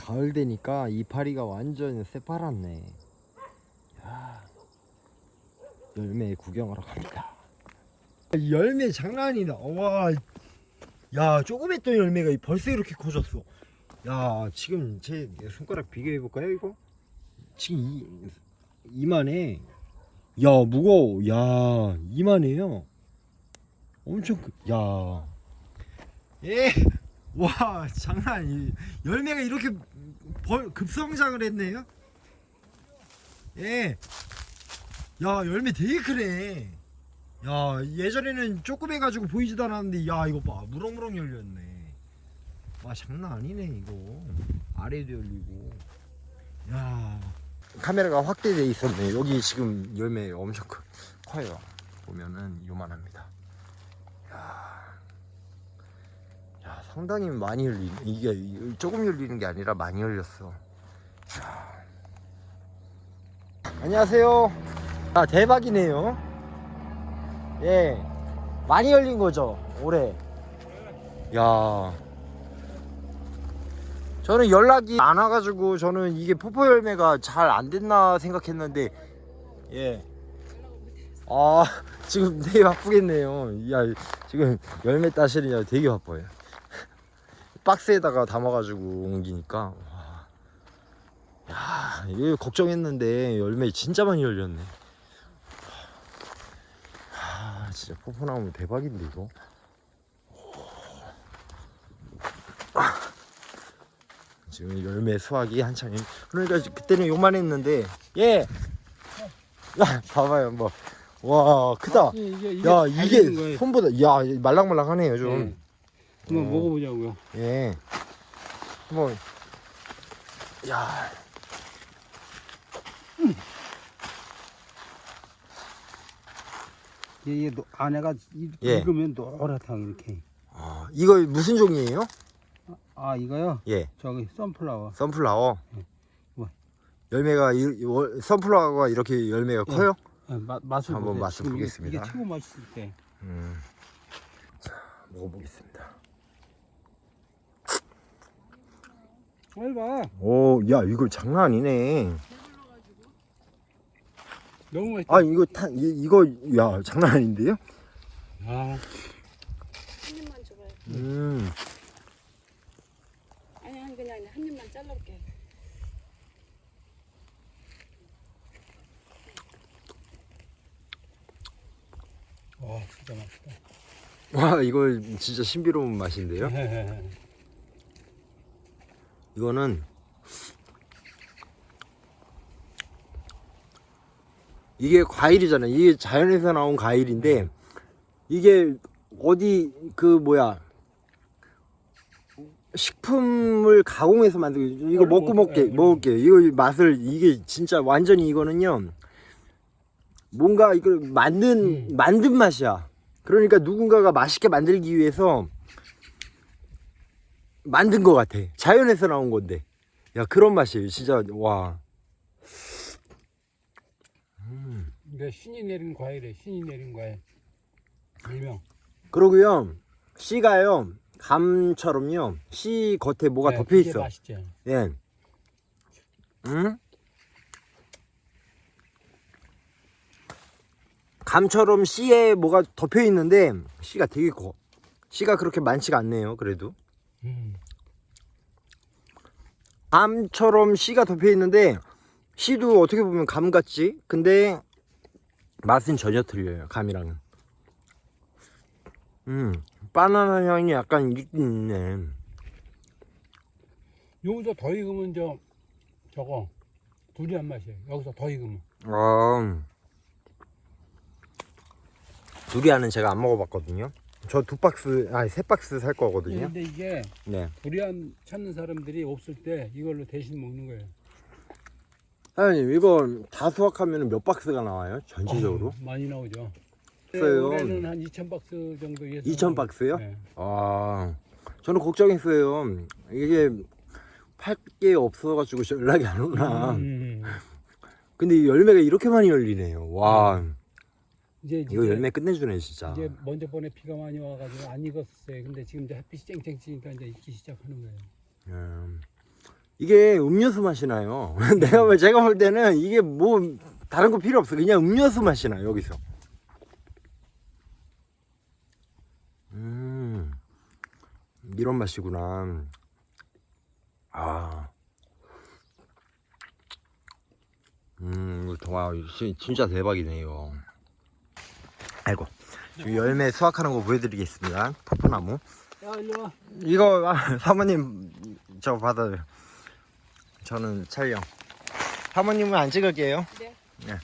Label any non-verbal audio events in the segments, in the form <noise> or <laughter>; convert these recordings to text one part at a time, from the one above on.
가을 되니까 이파리가 완전 새파랗네. 야, 열매 구경하러 갑니다. 열매 장난 아니다. 와, 야 조그맸던 열매가 벌써 이렇게 커졌어. 야 지금 제 손가락 비교해 볼까요 이거? 지금 이, 이만해. 야 무거워. 야 이만해요. 엄청 크. 야. 예. 와 장난 아니. 열매가 이렇게 벌, 급성장을 했네요. 예. 야 열매 되게 크네. 야 예전에는 조금 해가지고 보이지도 않았는데 야 이거 봐 무럭무럭 열렸네. 와 장난 아니네 이거. 아래도 열리고. 야. 카메라가 확대돼 있었네. 여기 지금 열매 엄청 커, 커요. 보면은 요만합니다. 야, 야 상당히 많이 열리. 이게 조금 열리는 게 아니라 많이 열렸어. 야. 안녕하세요. 아 대박이네요. 예, 많이 열린 거죠 올해. 야. 저는 연락이 안 와가지고 저는 이게 포포 열매가 잘 안 됐나 생각했는데 예. 아 <laughs> 지금 되게 바쁘겠네요. 야 지금 열매 따시느냐 되게 바빠요. 박스에다가 담아가지고 옮기니까 와. 야 이거 걱정했는데 열매 진짜 많이 열렸네. 아 진짜 포포 나오면 대박인데 이거. 지금 열매 수확이 한창 그러니까 그때는 요만했는데 예. 야 봐봐요 뭐 와 크다. 예, 이게, 이게 야잘 이게. 손보다 야 말랑말랑하네요 좀. 예. 한번 어. 먹어보자고요. 예. 한번 야. 이게, 이게 노- 안에가 이- 예. 익으면 노랗다 이렇게. 아, 이거 무슨 종이에요? 아 이거요? 예. 저기 선플라워. 선플라워. 예. 뭐? 열매가 이, 월- 선플라워가 이렇게 열매가 예. 커요? 예, 맛 맛을 한번 보세요. 맛을 지금 이게- 보겠습니다. 이게 최고 맛있을 때. 음. 자, 먹어보겠습니다. 잘 봐. 오, 야, 이거 장난 아니네. 너무 맛있다. 아, 이거 타, 이, 이거, 야, 장난 아닌데요? 아, 한 입만 줘봐요. 음, 아니 아니 그냥 한 입만 잘라볼게. 와 진짜 맛있다. 와, 이거 진짜 신비로운 맛인데요? 예. 이거는 이게 과일이잖아요. 이게 자연에서 나온 과일인데 이게 어디 그 뭐야 식품을 가공해서 만들고 이거 먹고 먹- 먹게 예, 먹을게요. 이거 맛을 이게 진짜 완전히 이거는요 뭔가 이걸 만든 음. 만든 맛이야. 그러니까 누군가가 맛있게 만들기 위해서 만든 것 같아. 자연에서 나온 건데. 야 그런 맛이에요. 진짜 와. 이게 신이 내린 과일이에요. 신이 내린 과일. 일명. 그러고요. 씨가요. 감처럼요. 씨 겉에 뭐가 네, 덮여 그게 있어. 맛있죠. 예. 응? 감처럼 씨에 뭐가 덮여 있는데 씨가 되게 커. 씨가 그렇게 많지가 않네요. 그래도. 음. 감처럼 씨가 덮여 있는데 씨도 어떻게 보면 감 같지? 근데 맛은 전혀 틀려요. 감이랑은. 음, 바나나 향이 약간 있긴 있네. 여기서 더 익으면 저 저거 두리안 맛이에요. 여기서 더 익으면. 아, 두리안은 제가 안 먹어봤거든요. 저 두 박스, 아니 세 박스 살 예, 거거든요. 근데 이게 네. 두리안 찾는 사람들이 없을 때 이걸로 대신 먹는 거예요. 사장님 이거 다 수확하면 몇 박스가 나와요? 전체적으로? 어, 많이 나오죠. 있어요. 올해는 한 2천 박스 정도 예상. 2,000 박스요? 네. 아, 저는 걱정했어요. 이게 팔 게 없어가지고 연락이 안 오나. 음, 근데 이 열매가 이렇게 많이 열리네요. 와, 이제 이거 열매 끝내주네 진짜. 이제 먼저 번에 비가 많이 와가지고 안 익었어요. 근데 지금 이제 햇빛이 쨍쨍 치니까 이제 익기 시작하는 거예요. 음. 이게 음료수 맛이 나요. <laughs> 내가 볼- 제가 볼 때는 이게 뭐 다른 거 필요 없어. 그냥 음료수 맛이 나 여기서. 음 이런 맛이구나. 아. 음, 와, 진- 진짜 대박이네, 이거. 아이고. 지금 열매 수확하는 거 보여드리겠습니다. 포포나무. 이거, 아, 사모님, 저 받아요. 저는 촬영. 사모님은 안 찍을게요. 네. 네.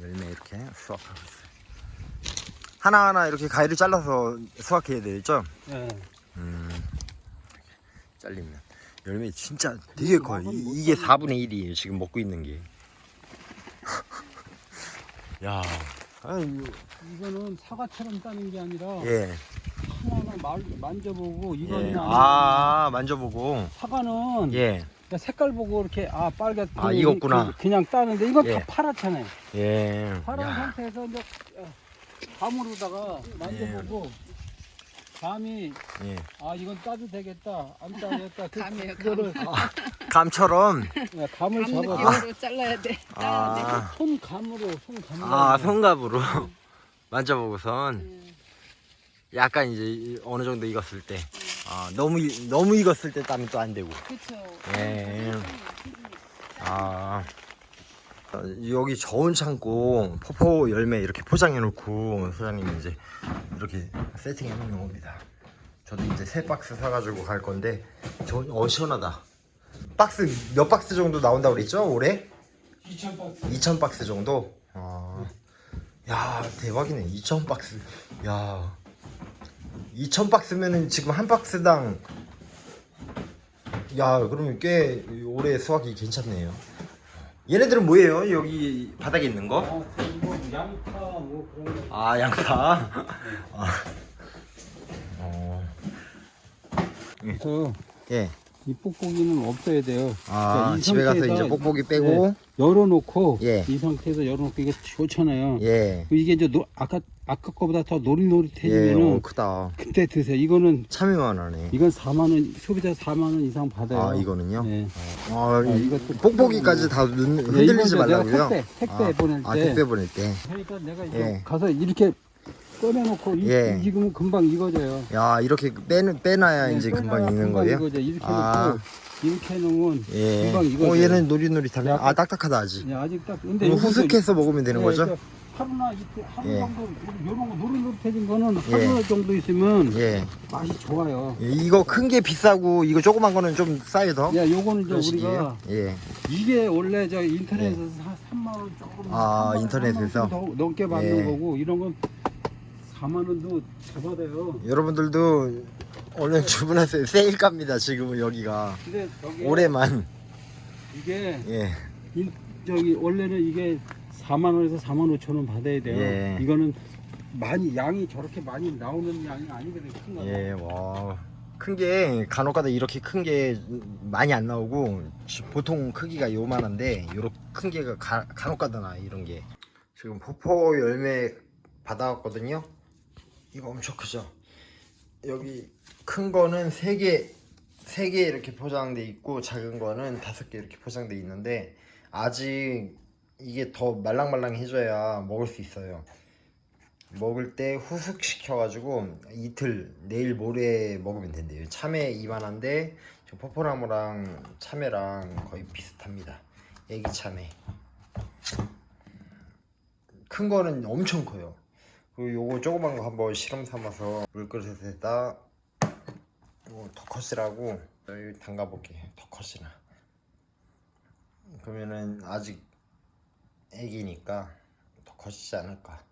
열매 이렇게 수확하고 있어요. 하나하나 이렇게 가위를 잘라서 수확해야 되죠? 예. 음, 잘리면 열매 진짜 되게 커요. 이, 이게 4분의 1이에요. 지금 먹고 있는 게. 야, 아유, 이거는 사과처럼 따는 게 아니라 예, 하나하나 말, 만져보고 이거는 예. 아 만져보고, 사과는 예, 그냥 색깔 보고 이렇게 아 빨갛 아, 익었구나. 그, 냥 따는데 이건 예. 다 파랗잖아요. 예. 파란 야, 상태에서 이제 어, 감으로다가 만져보고 감이 예. 아 이건 따도 되겠다 안 따겠다 그, 감이에요, 그거를 감처럼. 예, 감을 감 잡아서 느낌으로 잘라야 돼. 따야 돼. 아, 손 감으로 손 감으로 아 성갑으로 <laughs> 만져보고선 음. 약간 이제 이- 어느 정도 익었을 때, 아 너무 이- 너무 익었을 때 따면 또 안 되고. 그렇죠. 예. 아 어, 여기 저온 창고 포포 열매 이렇게 포장해 놓고 소장님이 이제 이렇게 세팅해 놓는 겁니다. 저도 이제 세 박스 사가지고 갈 건데 저 어, 시원하다. 박스 몇 박스 정도 나온다고 그랬죠 올해? 2천 박스 2천 박스 정도. 아, 야 대박이네 2천 박스. 야 2천 박스면은 지금 한 박스당 야 그러면 꽤 올해 수확이 괜찮네요. 얘네들은 뭐예요? 여기 바닥에 있는 거? 아, 뭐 양파 뭐 그런 거 아 양파. 아. 어. 그래서 예. 이 뽁뽁이는 없어야 돼요. 아 자, 이 집에 가서 상태에다 이제 뽁뽁이 빼고 열어놓고 예. 이 상태에서 열어놓고 이게 좋잖아요. 예. 이게 이제 노, 아까 아까 거보다 더 예. 노릇노릇해지면은 어 크다. 그때 드세요. 이거는 참이만 하네. 이건 4만 원 소비자 4만 원 이상 받아요. 아 이거는요? 네. 아, 아, 이 이것도 뽁뽁이까지 다 눈, 흔들리지 이건 내가 말라고요? 택배, 택배 아, 보낼 아, 때. 택배 보낼 때. 그러니까 내가 이거 예. 가서 이렇게 꺼내놓고 이- 예. 익으면 금방 익어져요. 야, 이렇게 빼는, 빼놔야 네, 이제 금방 익는 거예요? 익어져. 이렇게 아. 놓고 이렇게 해놓으면 예. 금방 익어져요. 어, 얘는 노릿노릿하네. 약간- 아, 딱딱하다, 아직. 예, 아직 딱 근데 그럼 요것도 후숙해서 먹으면 되는 예, 거죠? 그러니까 하루나 이틀 하루 예. 정도 요런 거 노릇노릇해진 거는 예. 하루 정도 있으면 예. 맛이 좋아요. 예, 이거 큰 게 비싸고, 이거 조그만 거는 좀 싸요, 더? 야, 요거는 이제 우리가? 예. 이게 원래 저 인터넷에서 한 3만 원 조금 아, 3만 원, 인터넷에서? 3만 원더 넘게 받는 예. 거고 이런 건 4만 원도 잡아대요. 여러분들도 얼른 주문하세요. 세일값입니다, 지금은 여기가. 근데 올해만. 이게 예. 인, 저기 원래는 이게 4만 원에서 4만 5천 원 받아야 돼요. 예. 이거는 많이 양이 저렇게 많이 나오는 양이 아니거든요. 큰 거. 예, 와. 큰 게 간혹가다 이렇게 큰 게 많이 안 나오고 지- 보통 크기가 요만한데 요렇게 큰 게가 가- 간혹가다 나 이런 게 지금 포포 열매 받아왔거든요 이거 엄청 크죠 여기 큰 거는 세 개 세 개 이렇게 포장돼 있고 작은 거는 다섯 개 이렇게 포장돼 있는데 아직 이게 더 말랑말랑해져야 먹을 수 있어요 먹을 때 후숙 시켜가지고 이틀 내일 모레 먹으면 된대요. 참외 이만한데 저 포포나무랑 참외랑 거의 비슷합니다. 애기 참외. 큰 거는 엄청 커요. 그리고 요거 조그만 거 한번 실험 삼아서 물그릇에다 요거 더 컷이라고 여기 담가볼게요. 더 컷이나. 그러면은 아직 애기니까 더 컷이지 않을까.